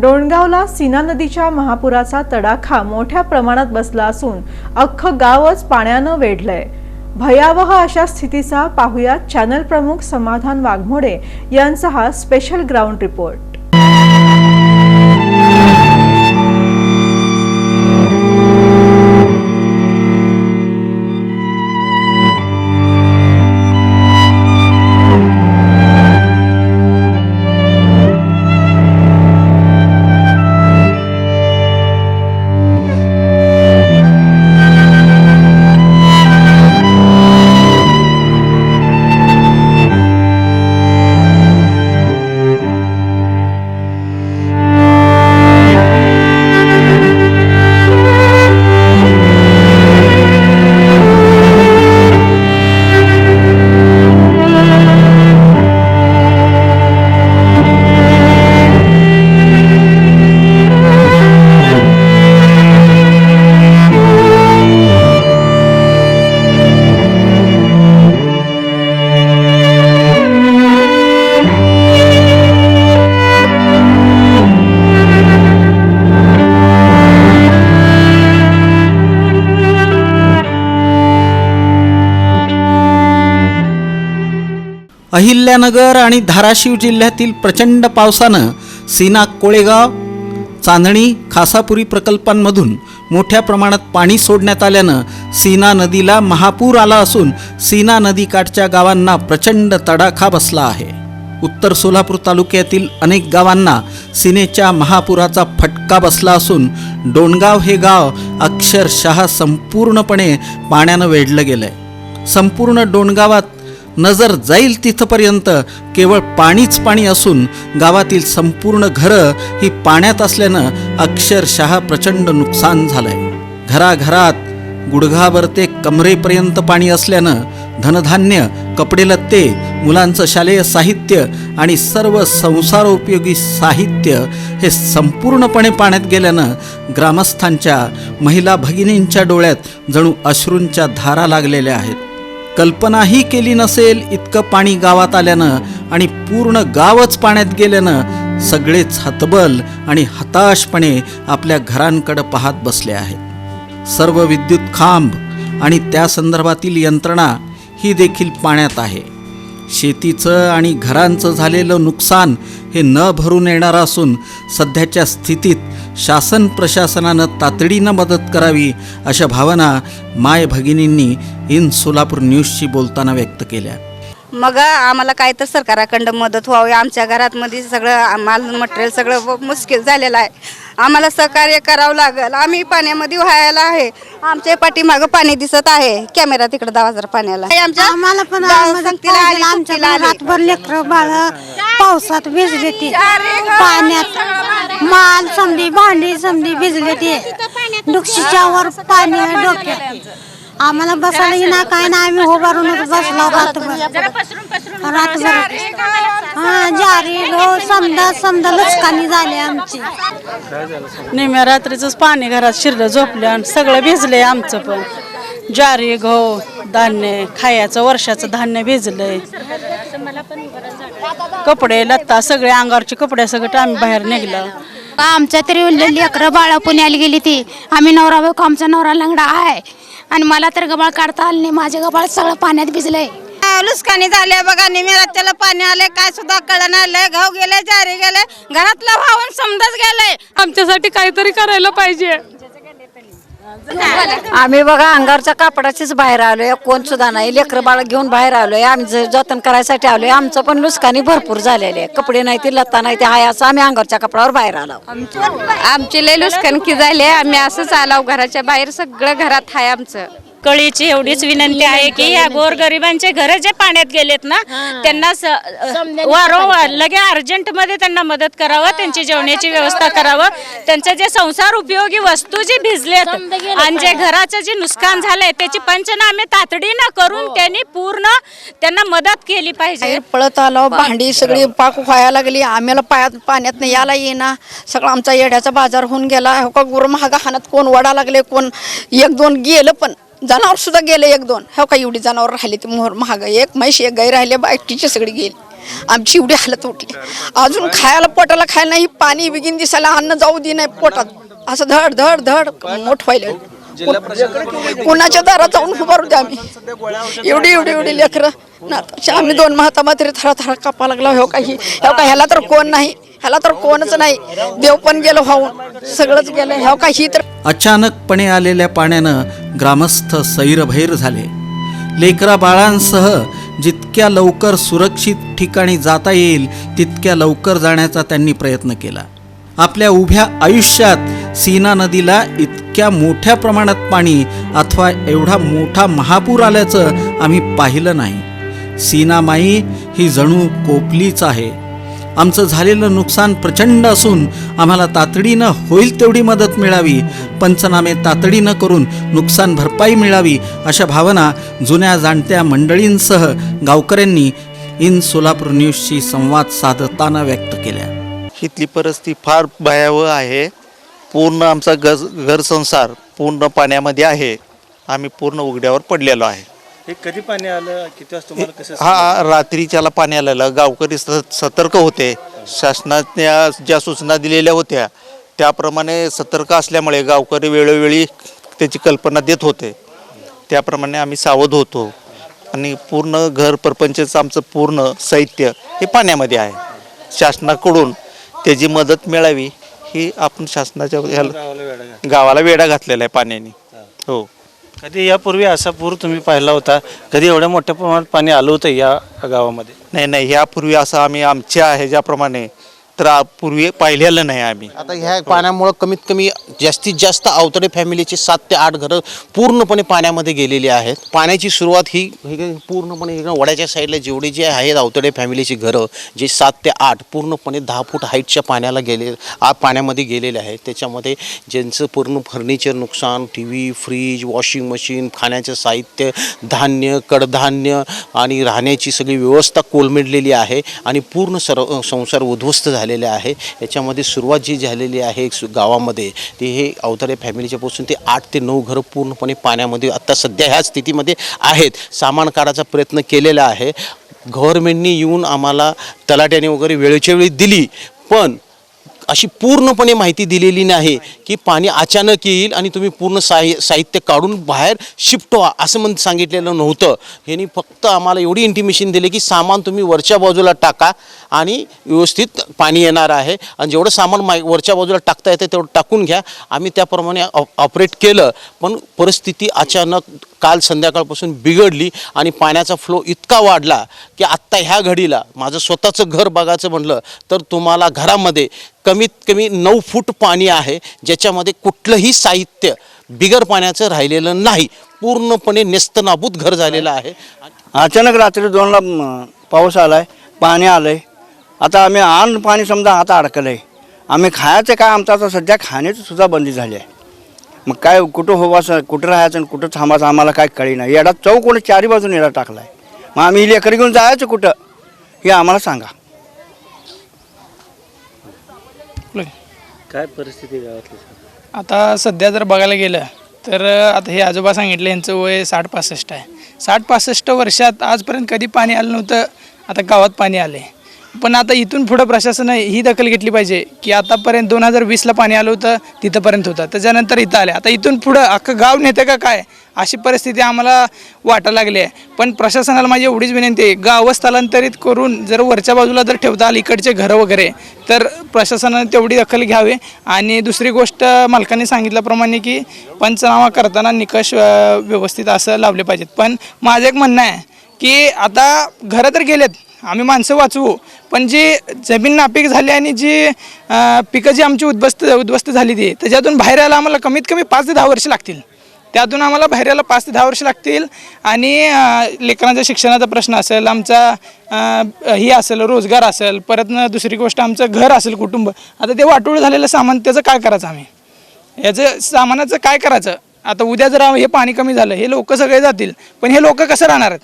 डोणगावला सीना नदीच्या महापुराचा तडाखा मोठ्या प्रमाणात बसला असून अख्खं गावच पाण्यानं वेढलंय. भयावह अशा स्थितीचा पाहुयात चॅनल प्रमुख समाधान वाघमोडे यांचा हा स्पेशल ग्राउंड रिपोर्ट. अहिल्यानगर आणि धाराशिव जिल्ह्यातील प्रचंड पावसानं सीना कोळेगाव चांदणी खासापुरी प्रकल्पांमधून मोठ्या प्रमाणात पाणी सोडण्यात आल्यानं सीना नदीला महापूर आला असून सीना नदीकाठच्या गावांना प्रचंड तडाखा बसला आहे. उत्तर सोलापूर तालुक्यातील अनेक गावांना सीनेच्या महापुराचा फटका बसला असून डोणगाव हे गाव अक्षरशः संपूर्णपणे पाण्यानं वेढलं गेलंय. संपूर्ण डोणगावात नजर जाईल तिथपर्यंत केवळ पाणीच पाणी असून गावातील संपूर्ण घरं ही पाण्यात असल्यानं अक्षरशः प्रचंड नुकसान झालंय. घराघरात गुडघाभर ते कमरेपर्यंत पाणी असल्यानं धनधान्य कपडे लत्ते मुलांचं शालेय साहित्य आणि सर्व संसारोपयोगी साहित्य हे संपूर्णपणे पाण्यात गेल्यानं ग्रामस्थांच्या महिला भगिनींच्या डोळ्यात जणू अश्रूंच्या धारा लागलेल्या आहेत. कल्पनाही केली नसेल इतकं पाणी गावात आल्यानं आणि पूर्ण गावच पाण्यात गेल्यानं सगळेच हतबल आणि हताशपणे आपल्या घरांकडे पाहत बसले आहेत. सर्व विद्युत खांब आणि त्या संदर्भातील यंत्रणा ही देखील पाण्यात आहे. शेतीचं आणि घरांचं झालेलं नुकसान हे न भरून येणारं असून सध्याच्या स्थितीत शासन प्रशासनानं तातडीनं मदत करावी अशा भावना माय भगिनींनी इन सोलापूर न्यूजशी बोलताना व्यक्त केल्या. मग आम्हाला काय तर सरकाराकडं मदत व्हावी आमच्या घरातमध्ये सगळं माल मटेरियल सगळं मुश्किल झालेलं आहे. आम्हाला सहकार्य करावं लागेल. आम्ही पाण्यामध्ये व्हायला आहे. आमच्या पाठीमागं पाणी दिसत आहे. कॅमेरा तिकडे दहा हजार पाण्याला. हे आमच्या आम्हाला पण लेकरं बाळ पावसात भिजले ते पाण्यात माल समधी भांडी समधी भिजले ते डुक्षीच्या वर पाणी डोक्यात. आम्हाला बसायला येईना काय ना आम्ही उभारूनच बसलो रातभर रातभर हा जारी समजा समजा लचकानी झाले आमची. निम्या रात्रीचंच पाणी घरात शिरलं झोपलं आणि सगळं भिजलंय आमचं पण. ज्वारी गहू धान्य खायचं वर्षाचं धान्य भिजलंय. कपडे लत्ता सगळे अंगावरचे कपडे सगळं आम्ही बाहेर निघलं. आमच्या तरी लेकरं बाळा पुण्याला गेली ती. आम्ही नवरा बायको आमचा नवरा लंगडा आहे. आणि मला तर गबाळ काढता आलं नाही. माझे गबाळ सगळं पाण्यात भिजलंय. लुसकानी झाले बघा निमेरात त्याला पाणी आले काय सुद्धा कळण आलंय. घाव गेले जारी गेले घरातलं वाहून समजच गेलंय. आमच्यासाठी काहीतरी करायला पाहिजे. आम्ही बघा अंगारच्या कापडाचीच बाहेर आलोय. कोण सुद्धा नाही. लेकरं बाळ घेऊन बाहेर आलोय. आम्ही ज- जतन करायसाठी आलोय आमचं पण नुकसानी भरपूर झालेले आहे. कपडे नाही ते लत्ता नाही ते हाय असं आम्ही अंगारच्या कपड्यावर बाहेर आलो. आमचे लय लुसकणकी झाले आम्ही असंच आलाव घराच्या बाहेर सगळं घरात आहे आमचं. कळीची एवढीच विनंती आहे की या गोरगरिबांचे घर जे पाण्यात गेलेत ना त्यांना स- वारंवार लगे अर्जंटमध्ये त्यांना मदत करावं त्यांची जेवणाची व्यवस्था करावं. त्यांचं जे संसार उपयोगी वस्तू जी भिजलेत आणि जे घराचं जे नुकसान झालंय त्याची पंचनामे तातडीनं करून त्यांनी पूर्ण त्यांना मदत केली पाहिजे. पळत आलो भांडी सगळी पाक व्हायला लागली आम्हाला पायात पाण्यात यायला येईना. सगळं आमचा येड्याचा बाजार होऊन गेला. हो का गुरु महागा हानात कोण वडा लागले कोण एक दोन गेलं पण. जनावर सुद्धा गेले एक दोन. हो का एवढी जनावर राहिली ती मोहर महाग. एक म्हैस एक गाई राहिले बाकीची सगळी गेली. आमची एवढी हालत उठली. अजून खायला पोटाला खायला नाही पाणी बिगीन दिसायला अन्न जाऊ दे नाही पोटात. असं धड धड धड मोठ व्हायला. कुणाच्या दारात जाऊन उभारू द्या आम्ही. एवढी एवढी एवढी लेकरं. आम्ही दोन महता मात्र थरा थरा कापा लागला हो काही हो का ह्याला तर कोण नाही ह्याला तर कोणच नाही. देव पण गेलो होऊन सगळंच गेलं हो काही तर अचानकपणे आलेल्या पाण्यानं ग्रामस्थ सैरभैर झाले. लेकरा बाळांसह जितक्या लवकर सुरक्षित ठिकाणी जाता येईल तितक्या लवकर जाण्याचा त्यांनी प्रयत्न केला. आपल्या उभ्या आयुष्यात सीना नदीला इतक्या मोठ्या प्रमाणात पाणी अथवा एवढा मोठा महापूर आल्याचं आम्ही पाहिलं नाही. सीनामाई ही जणू कोपलीच आहे. आमचं झालेलं नुकसान प्रचंड असून आम्हाला तातडीनं होईल तेवढी मदत मिळावी. पंचनामे तातडीनं करून नुकसान भरपाई मिळावी अशा भावना जुन्या जाणत्या मंडळींसह गावकऱ्यांनी इन सोलापूर न्यूजशी संवाद साधताना व्यक्त केल्या. इथली परिस्थिती फार भयावह आहे. पूर्ण आमचा गज घरसंसार पूर्ण पाण्यामध्ये आहे. आम्ही पूर्ण उघड्यावर पडलेलो आहे. हे कधी पाणी आलं? किती वाजता तुम्हाला कसं हा रात्रीच्याला पाणी आलेलं. गावकरी स- सतर्क होते. शासनाच्या ज्या सूचना दिलेल्या होत्या त्याप्रमाणे सतर्क असल्यामुळे गावकरी वेळोवेळी त्याची कल्पना देत होते. त्याप्रमाणे आम्ही सावध होतो. आणि पूर्ण घर प्रपंचचं आमचं पूर्ण साहित्य हे पाण्यामध्ये आहे. शासनाकडून त्याची मदत मिळावी ही आपण शासनाच्या ह्याला गावाला गावाला वेढा घातलेला आहे पाण्याने. हो. कधी यापूर्वी असा पूर तुम्ही पाहिला होता? कधी एवढ्या मोठ्या प्रमाणात पाणी आलं होतं या गावामध्ये? नाही नाही यापूर्वी असं आम्ही आमच्या ह्याच्याप्रमाणे तर पूर्वी पाहिलेलं नाही आम्ही. आता ह्या पाण्यामुळं कमीत कमी जास्तीत जास्त अवतडे फॅमिलीचे सात ते आठ घरं पूर्णपणे पाण्यामध्ये गेलेली आहेत. पाण्याची सुरुवात ही हे पूर्णपणे इकडं वड्याच्या साईडला जेवढे जे आहेत अवतडे फॅमिलीची घरं जे सात ते आठ पूर्णपणे दहा फूट हाईटच्या पाण्याला गेले आ पाण्यामध्ये गेलेले आहेत. त्याच्यामध्ये ज्यांचं पूर्ण फर्निचर नुकसान T V fridge washing machine खाण्याचं साहित्य धान्य कडधान्य आणि राहण्याची सगळी व्यवस्था कोलमेडलेली आहे आणि पूर्ण सर्व संसार उद्ध्वस्त झाले झालेले आहे. याच्यामध्ये सुरुवात जी झालेली आहे सु- गावामध्ये ते हे अवतडे फॅमिलीच्या पासून ते आठ ते नऊ घरं पूर्णपणे पाण्यामध्ये आत्ता सध्या ह्या स्थितीमध्ये आहेत. सामान काढायचा प्रयत्न केलेला आहे. गव्हर्मेंटनी येऊन आम्हाला तलाट्याने वगैरे वेळेच्या वेळी दिली पण अशी पूर्णपणे माहिती दिलेली नाही की पाणी अचानक येईल आणि तुम्ही पूर्ण साहि साहित्य काढून बाहेर शिफ्ट व्हा असं म्हणून सांगितलेलं नव्हतं. ह्यांनी फक्त आम्हाला एवढी इंटिमेशन दिली की सामान तुम्ही वरच्या बाजूला टाका आणि व्यवस्थित पाणी येणार आहे. आणि जेवढं सामान माय वरच्या बाजूला टाकता येतं तेवढं टाकून घ्या. आम्ही त्याप्रमाणे ऑपरेट केलं पण परिस्थिती अचानक काल संध्याकाळपासून बिघडली आणि पाण्याचा फ्लो इतका वाढला की आत्ता ह्या घडीला माझं स्वतःचं घर बघायचं म्हटलं तर तुम्हाला घरामध्ये कमीत कमी नऊ फूट पाणी आहे ज्याच्यामध्ये कुठलंही साहित्य बिगर पाण्याचं राहिलेलं नाही. पूर्णपणे नेस्तनाबूत घर झालेलं आहे. अचानक रात्री दोनला पाऊस आला आहे पाणी आलं आहे आता आम्ही अन्न पाणी समजा आता अडकलंय. आम्ही खायचं काय? आमचं आता सध्या खाण्याची सुद्धा बंदी झाली आहे. मग काय कुठं होवाचं कुठं राहायचं आणि कुठं थांबायचं आम्हाला काय कळी नाही. येडा चौकोन चारी बाजून येडा टाकलाय. मग आम्ही लेकरं घेऊन जायचं कुठं? हे आम्हाला सांगा. काय परिस्थिती आहे गावातली आता सध्या जर बघायला गेलं तर आता हे आजोबा सांगितलं यांचं वय साठ पासष्ट आहे. साठ पासष्ट वर्षात आजपर्यंत कधी पाणी आलं नव्हतं आता गावात पाणी आले पण आता इथून पुढं प्रशासनानं ही दखल घेतली पाहिजे की आतापर्यंत दोन हजार वीसला पाणी आलं होतं तिथंपर्यंत होतं. त्याच्यानंतर इथं आले. आता इथून पुढं अख्खं गाव नेतं का काय? अशी परिस्थिती आम्हाला वाटायला लागली आहे. पण प्रशासनाला माझी एवढीच विनंती आहे गावं स्थलांतरित करून जर वरच्या बाजूला जर ठेवता आली इकडचे घरं वगैरे तर प्रशासनानं तेवढी दखल घ्यावी. आणि दुसरी गोष्ट मालकांनी सांगितल्याप्रमाणे की पंचनामा करताना निकष व्यवस्थित असं लावले पाहिजेत. पण माझं एक म्हणणं आहे की आता घरं तर गेलेत आम्ही माणसं वाचवू. पण जी जमीन नापीक झाली आणि जी पिकं जी आमची उद्ध्वस्त उद्ध्वस्त झाली ती त्याच्यातून बाहेर यायला आम्हाला कमीत कमी पाच ते दहा वर्ष लागतील. त्यातून आम्हाला बाहेर यायला पाच ते दहा वर्ष लागतील आणि लेकरांच्या शिक्षणाचा प्रश्न असेल आमचा ही असेल रोजगार असेल परत दुसरी गोष्ट आमचं घर असेल कुटुंब. आता ते वाटोळ झालेलं सामान त्याचं काय करायचं आम्ही? याचं सामानाचं काय करायचं? आता उद्या जर हे पाणी कमी झालं हे लोक सगळे जातील पण हे लोक कसं राहणार आहेत?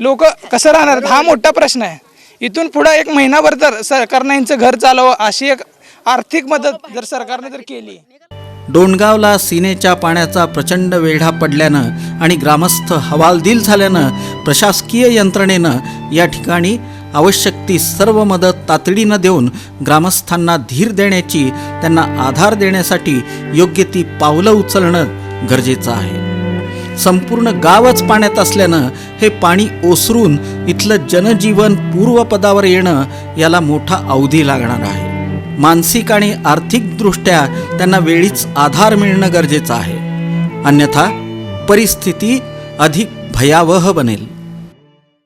लोक कसं राहणार? हा मोठा प्रश्न आहे. इथून पुढं एक महिनाभर तर सरकारनं यांचं घर चालवं अशी एक आर्थिक मदत जर सरकारने जर केली. डोणगावला सिनेच्या पाण्याचा प्रचंड वेढा पडल्यानं आणि ग्रामस्थ हवालदिल झाल्यानं प्रशासकीय यंत्रणेनं या ठिकाणी आवश्यक ती सर्व मदत तातडीनं देऊन ग्रामस्थांना धीर देण्याची त्यांना आधार देण्यासाठी योग्य ती पावलं उचलणं गरजेचं आहे. संपूर्ण गावच पाण्यात असल्यानं हे पाणी ओसरून इथलं जनजीवन पूर्वपदावर येणं याला मोठा अवधी लागणार आहे. मानसिक आणि आर्थिकदृष्ट्या त्यांना वेळीच आधार मिळणं गरजेचं आहे. अन्यथा परिस्थिती अधिक भयावह बनेल.